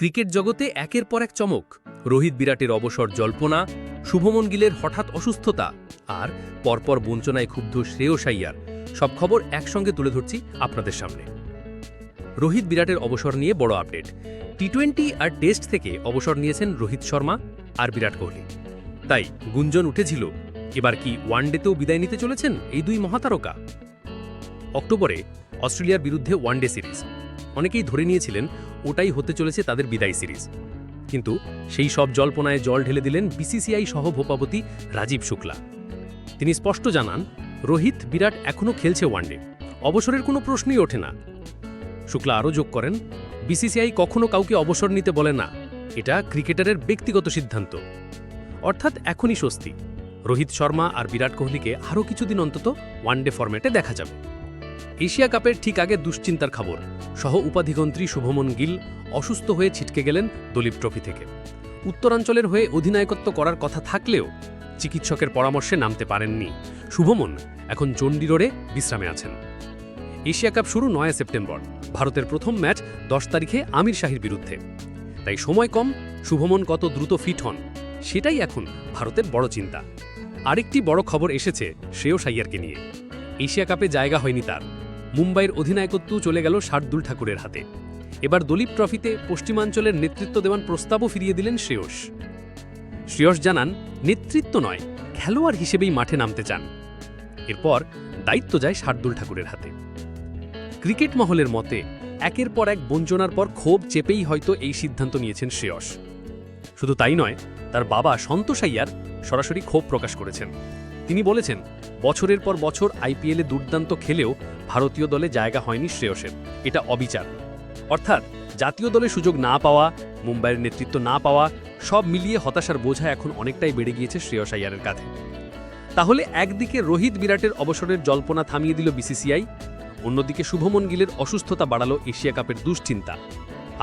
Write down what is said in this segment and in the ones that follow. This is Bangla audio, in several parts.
ক্রিকেট জগতে একের পর এক চমক। রোহিত বিরাটের অবসর জল্পনা, শুভমন গিলের হঠাৎ অসুস্থতা আর পরপর বঞ্চনায় ক্ষুব্ধ শ্রেয়স আইয়ার। সব খবর একসঙ্গে তুলে ধরছি আপনাদের সামনে। রোহিত বিরাটের অবসর নিয়ে বড় আপডেট। টি টোয়েন্টি আর টেস্ট থেকে অবসর নিয়েছেন রোহিত শর্মা আর বিরাট কোহলি। তাই গুঞ্জন উঠেছিল, এবার কি ওয়ানডেতেও বিদায় নিতে চলেছেন এই দুই মহাতারকা? অক্টোবরে অস্ট্রেলিয়ার বিরুদ্ধে ওয়ানডে সিরিজ। অনেকেই ধরে নিয়েছিলেন ওটাই হতে চলেছে তাদের বিদায় সিরিজ। কিন্তু সেই সব জল্পনায় জল ঢেলে দিলেন বিসিসিআই সহভোপাপতি রাজীব শুক্লা। তিনি স্পষ্ট জানান, রোহিত, বিরাট এখনও খেলছে ওয়ানডে। অবসরের কোনো প্রশ্নই ওঠে না। শুক্লা আরও যোগ করেন, বিসিসিআই কখনো কাউকে অবসর নিতে বলে না। এটা ক্রিকেটারের ব্যক্তিগত সিদ্ধান্ত। অর্থাৎ এখনই স্বস্তি। রোহিত শর্মা আর বিরাট কোহলিকে আরও কিছুদিন অন্তত ওয়ানডে ফরম্যাটে দেখা যাবে। এশিয়া কাপের ঠিক আগে দুশ্চিন্তার খবর। সহ উপাধিগন্ত্রী শুভমন গিল অসুস্থ হয়ে ছিটকে গেলেন দলীপ ট্রফি থেকে। উত্তরাঞ্চলের হয়ে অধিনায়কত্ব করার কথা থাকলেও চিকিৎসকের পরামর্শে নামতে পারেননি। শুভমন এখন চণ্ডীগড়ে বিশ্রামে আছেন। এশিয়া কাপ শুরু নয় সেপ্টেম্বর। ভারতের প্রথম ম্যাচ দশ তারিখে আমির শাহির বিরুদ্ধে। তাই সময় কম, শুভমন কত দ্রুত ফিট হন, সেটাই এখন ভারতের বড় চিন্তা। আরেকটি বড় খবর এসেছে শ্রেয়স আইয়ারকে নিয়ে। এশিয়া কাপে জায়গা হয়নি তার। মুম্বাইয়ের অধিনায়কত্ব চলে গেল শার্দুল ঠাকুরের হাতে। এবার দলীপ ট্রফিতে পশ্চিমাঞ্চলের নেতৃত্ব দেওয়ার প্রস্তাবও ফিরিয়ে দিলেন শ্রেয়স। শ্রেয়স জানান, নেতৃত্ব নয়, খেলোয়াড় হিসেবেই মাঠে নামতে চান। এরপর দায়িত্ব যায় শার্দুল ঠাকুরের হাতে। ক্রিকেট মহলের মতে, একের পর এক বঞ্চনার পর ক্ষোভ চেপেই হয়তো এই সিদ্ধান্ত নিয়েছেন শ্রেয়স। শুধু তাই নয়, তার বাবা সন্তোষ আইয়ার সরাসরি ক্ষোভ প্রকাশ করেছেন। তিনি বলেছেন, বছরের পর বছর আইপিএলে দুর্দান্ত খেলেও ভারতীয় দলে জায়গা হয়নি শ্রেয়সের। এটা অবিচার। অর্থাৎ জাতীয় দলে সুযোগ না পাওয়া, মুম্বাইয়ের নেতৃত্ব না পাওয়া, সব মিলিয়ে হতাশার বোঝা এখন অনেকটাই বেড়ে গিয়েছে শ্রেয়স আইয়ারের কাঁধে। তাহলে একদিকে রোহিত বিরাটের অবসরের জল্পনা থামিয়ে দিল বিসিসিআই, অন্যদিকে শুভমন গিলের অসুস্থতা বাড়ালো এশিয়া কাপের দুশ্চিন্তা।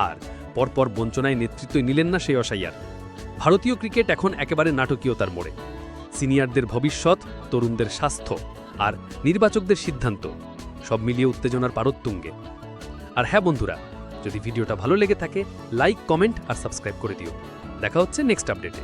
আর পরপর বঞ্চনায় নেতৃত্ব নিলেন না শ্রেয়স আইয়ার ভারতীয় ক্রিকেট এখন একেবারে নাটকীয়তার মোড়ে। সিনিয়রদের ভবিষ্যৎ, তরুণদের স্বাস্থ্য আর নির্বাচকদের সিদ্ধান্ত। সব মিলিয়ে উত্তেজনার পারত্তুঙ্গে। আর হ্যাঁ বন্ধুরা, যদি ভিডিওটা ভালো লেগে থাকে, লাইক, কমেন্ট আর সাবস্ক্রাইব করে দিও। দেখা হচ্ছে নেক্সট আপডেটে।